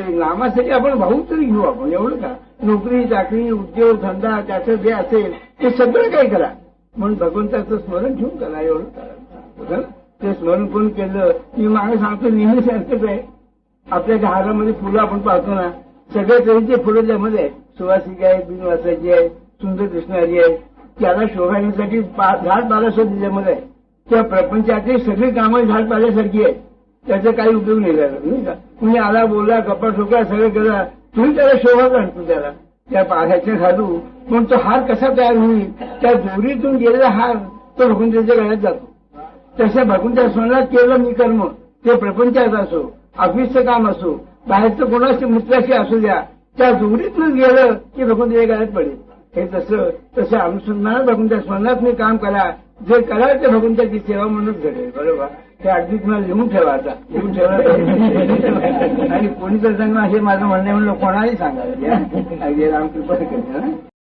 असेल नामासाठी आपण भाऊ तरी घेऊ आपण. एवढं का? नोकरी चाकरी उद्योग धंदा त्याचं जे असेल ते सगळं काही करा. म्हणून भगवंताचं स्मरण ठेवून करा. एवढं करा. ते स्मरण कोण केलं? मी मागे सांगतो नेहमी सारखंच आहे. आपल्या घरामध्ये फुलं आपण पाहतो ना. सगळ्या तऱ्हेचे फुलं त्यामध्ये आहेत. सुवासिक आहेत बिनवासाची आहेत सुंदर दिसणारी आहेत त्याला शोभाण्यासाठी झाड पालासोबत त्याच्यामध्ये आहे. त्या प्रपंचातील सगळी कामं झाड पाल्यासारखी आहेत. त्याचा काही उपयोग नाही झाला नाही का? तुम्ही आला बोलला कपाट ठोकला सगळं केला तुम्ही त्याला शोभा काढतो त्याला. त्या पाघ्याच्या घालू पण तो हार कसा तयार होईल? त्या दोरीतून गेलेला हार तो भगवंताच्या गळ्यात जातो. तशा भगवंता स्मरणात केलं मी कर्म ते प्रपंचात असो ऑफिसचं काम असो बाहेरचं कोणाशी मित्राशी असू द्या त्या दोरीतून गेलं की भगवंताच्या गळ्यात पडेल. हे तसं तसं अनुसंधानात भगवंत्या स्मरणात मी काम करा जे कराल ते भगवंताची सेवा म्हणूनच घडेल बरोबर? ते अगदी तुम्हाला लिहून ठेवा आता. लिहून ठेवा. आणि कोणी जर सांगा हे माझं म्हणणं म्हणलं कोणालाही सांगा अगदी रामकृपा करेल